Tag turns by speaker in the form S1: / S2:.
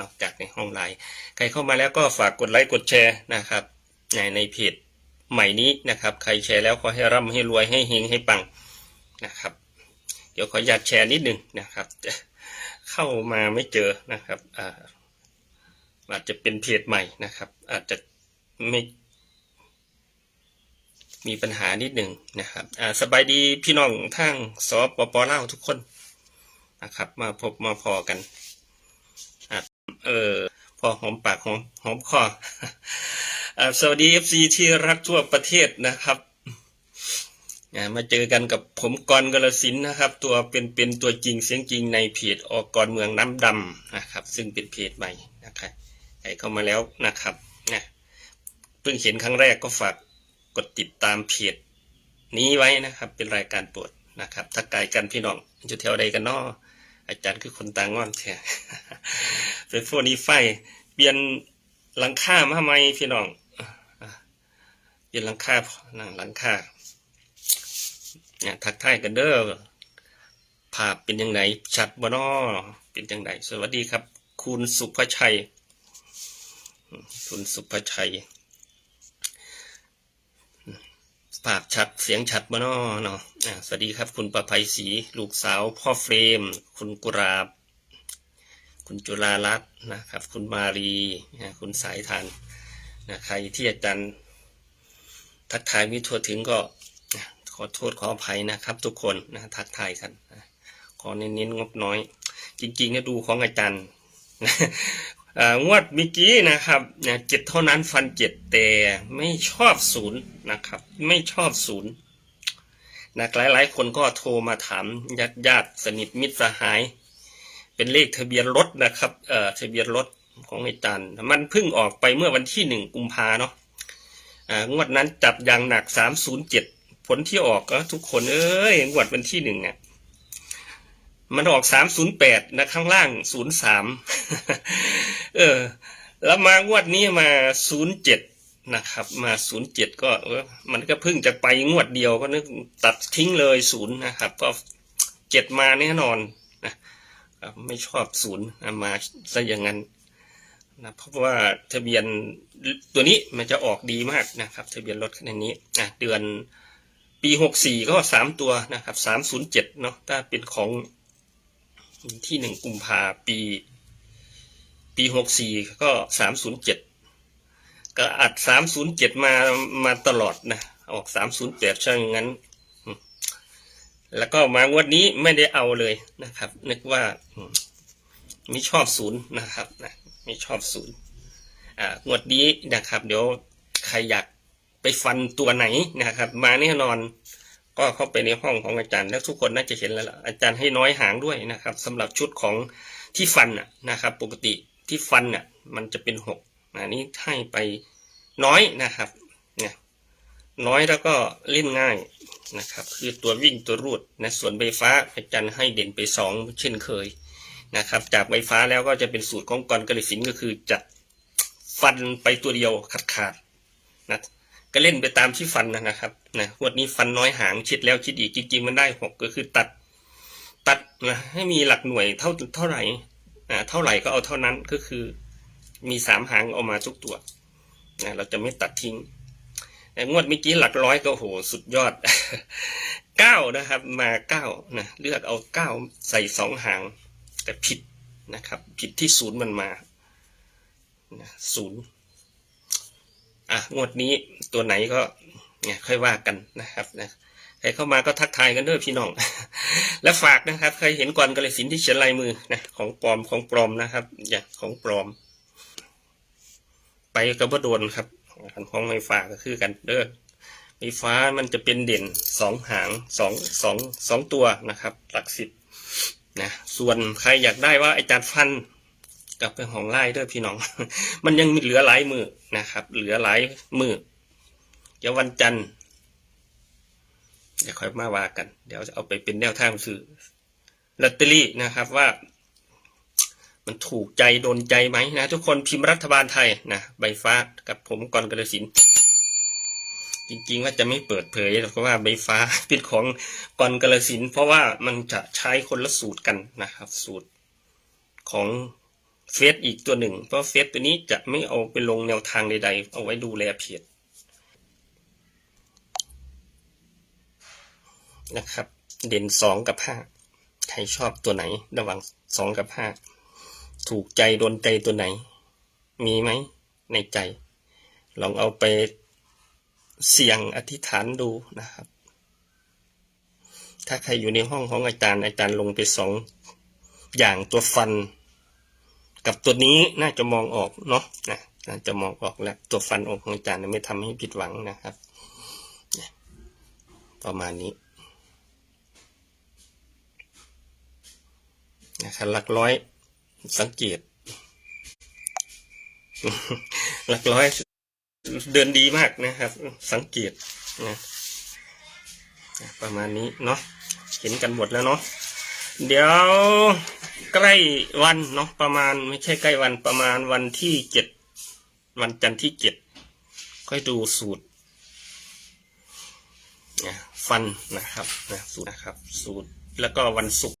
S1: นอกจากในห้องไลน์ใครเข้ามาแล้วก็ฝากกดไลค์กดแชร์นะครับในในเพจใหม่นี้นะครับ ใครแชร์แล้วขอให้ร่ำให้รวยให้เฮงให้ปังนะครับ เดี๋ยวขออนุญาตแชร์นิดหนึ่งนะครับ เข้ามาไม่เจอนะครับอ่าอาจจะเป็นเพจใหม่นะครับ อาจจะไม่มีปัญหานิดหนึ่งนะครับอ่าสบายดีพี่น้องทางสปปลาวทุกคนนะครับ มาพบมาพอกัน เออพอหอมปากหอมหอมคออสวัสดีเอฟซีที่รักทั่วประเทศนะครับมาเจอกันกับผมกรกรสินนะครับ ตัวเป็นเป็นตัวจริงเสียงจริงในเพจออกกรเมืองน้ำดำนะครับ ซึ่งเป็นเพจใหม่นะครับใครเข้ามาแล้วนะครับนะเพิ่งเห็นครั้งแรกก็ฝากกดติดตามเพจนี้ไว้นะครับ เป็นรายการโปรดนะครับทักกายกันพี่น้องอยู่แถวใดกันนออาจารย์คือคนตางอนแท้ เป็นพวกนี้ไฟเปลี่ยนหลังคามาใหม่พี่น้องเปลี่ยนหลังคานั่งหลังคาเนี่ยทักทายกันเด้อภาพเป็นยังไงชัดบ่นอเป็นยังไงสวัสดีครับ คุณสุภชัย คุณสุภชัยภาพชัดเสียงชัดบ่นาะเนาะอ่สวัสดีครับ คุณประภัยศรีลูกสาว พ่อเฟรม คุณกุราบ คุณจุฬารัตน์นะครับ คุณมารีนะคุณสายทานนะใครที่อาจารย์ทักทายไมีทั่วถึงก็ขอโทษขออภัยนะครับ ทุกคนนะทักทายกันขอเน้นๆงบน้อย จริงๆเนี่ยดูของอาจารย์อ่างวดเมื่อกี้นะครับเนี่ยเจ็ดเท่านั้นฟันเจ็ดแต่ไม่ชอบศูนย์นะครับ ไม่ชอบศูนย์นะหลายๆคนก็โทรมาถามญาติญาติสนิทมิตรสหาย เป็นเลขทะเบียนรถนะครับเอ่อทะเบียนรถของอาจารย์มันเพิ่งออกไปเมื่อวันที่หนึ่งกุมภาเนาะอ่างวดนั้นจับอย่างหนักสามศูนย์เจ็ดผลที่ออกก็ทุกคนเอ้ยงวดวันที่หนึ่งเนี่ยมันออกสามศูนย์แปดนะข้างล่างศูนย์สามเออ แล้วมางวดนี้มาศูนย์เจ็ดนะครับ มาศูนย์เจ็ดก็มันก็เพิ่งจะไปงวดเดียวก็นึกตัดทิ้งเลยศูนย์นะครับ ก็เจ็ดมาแน่นอนนะ ไม่ชอบศูนย์มาซะอย่างนั้นนะเพราะว่าทะเบียนตัวนี้มันจะออกดีมากนะครับ ทะเบียนรถคันนี้อะเดือนปีหกสี่ก็สามตัวนะครับสามศูนย์เจ็ดเนาะถ้าเป็นของที่หนึ่งกุมภาปี ปีหกสี่ก็สามศูนย์เจ็ดก็อัดสามศูนย์เจ็ดมามาตลอดนะ ออกสามศูนย์แปดช่างงั้น แล้วก็มางวดนี้ไม่ได้เอาเลยนะครับ นึกว่าไม่ชอบศูนย์นะครับนะไม่ชอบศูนย์อ่างวดนี้นะครับ เดี๋ยวใครอยากไปฟันตัวไหนนะครับ มาแน่นอนก็เข้าไปในห้องของอาจารย์ แล้วทุกคนน่าจะเห็นแล้วล่ะอาจารย์ให้น้อยหางด้วยนะครับสำหรับชุดของที่ฟันนะนะครับ ปกติที่ฟันน่ะมันจะเป็นหกอันนี้ให้ไปน้อยนะครับเนี่ยน้อยแล้วก็เล่นง่าย นะครับ คือตัววิ่งตัวรูดนะส่วนใบฟ้าอาจารย์ให้เด่นไปสองเช่นเคยนะครับ จากใบฟ้าแล้วก็จะเป็นสูตรของกรกระสินก็คือจะฟันไปตัวเดียวขาดขาดๆนะก็เล่นไปตามที่ฟันนะครับนะวดนี้ฟันน้อยหางคิดแล้วคิดอีกจริงๆมันได้หกก็คือตัดตัดนะให้มีหลักหน่วยเท่าเท่าไหร่อ่าเท่าไหร่ก็เอาเท่านั้นก็คือมีสามหางเอามาทุกตัวนะเราจะไม่ตัดทิ้ง งวดเมื่อกี้หลักร้อยก็โหสุดยอดเก้านะครับ มาเก้านะเลือกเอาเก้าใส่สองหาง แต่ผิดนะครับ ผิดที่ศูนย์มันมาศูนย์อะงวดนี้ตัวไหนก็เนี่ยค่อยว่ากันนะครับนะใครเข้ามาก็ทักทายกันด้วยพี่น้อง และฝากนะครับ ใครเห็นก่อนกระสินที่เขียนลายมือนะของปลอมของปลอมนะครับ อย่างของปลอม ไปกับโดนครับ กันของไฟฟ้าก็คือกันเด้อไฟฟ้ามันจะเป็นเด่นสองหางสองสองสองตัวนะครับ หลักสิบนะส่วนใครอยากได้ว่าอาจารย์ฟันกลับไปห้องไล่ด้วยพี่น้อง มันยังมีเหลือหลายมือนะครับ เหลือหลายมือเดี๋ยววันจันทร์เดี๋ยวค่อยมาว่ากัน เดี๋ยวจะเอาไปเป็นแนวทางซื้อลอตเตอรี่นะครับว่า มันถูกใจโดนใจไหมนะ ทุกคนพิมพ์รัฐบาลไทยนะใบฟ้ากับผมกรกระสินจริงๆว่าจะไม่เปิดเผยเพราะว่าใบฟ้าเป็นของกรกระสินเพราะว่ามันจะใช้คนละสูตรกันนะครับ สูตรของเฟซอีกตัวหนึ่ง เพราะเฟซตัวนี้จะไม่เอาไปลงแนวทางใดๆ เอาไว้ดูแลเพจนะครับ เด่นสองกับห้าใครชอบตัวไหนระหว่างสองกับห้า ถูกใจโดนใจตัวไหน มีไหมในใจ ลองเอาไปเสี่ยงอธิษฐานดูนะครับ ถ้าใครอยู่ในห้องของอาจารย์อาจารย์ลงไปสองอย่างตัวฟัน กับตัวนี้น่าจะมองออกเนาะนะน่าจะมองออกแล้วตัวฟันองค์ของอาจารย์ไม่ทำให้ผิดหวังนะครับ ประมาณนี้นะครับหลักร้อย สังเกต หลักร้อยเดินดีมากนะครับ สังเกตนะประมาณนี้เนาะเห็นกันหมดแล้วเนาะเดี๋ยวใกล้วันเนาะประมาณไม่ใช่ใกล้วันประมาณวันที่เจ็ดวันจันทร์ที่เจ็ดค่อยดูสูตรฟันนะครับนะสูตรนะครับ สูตรแล้วก็วันศุกร์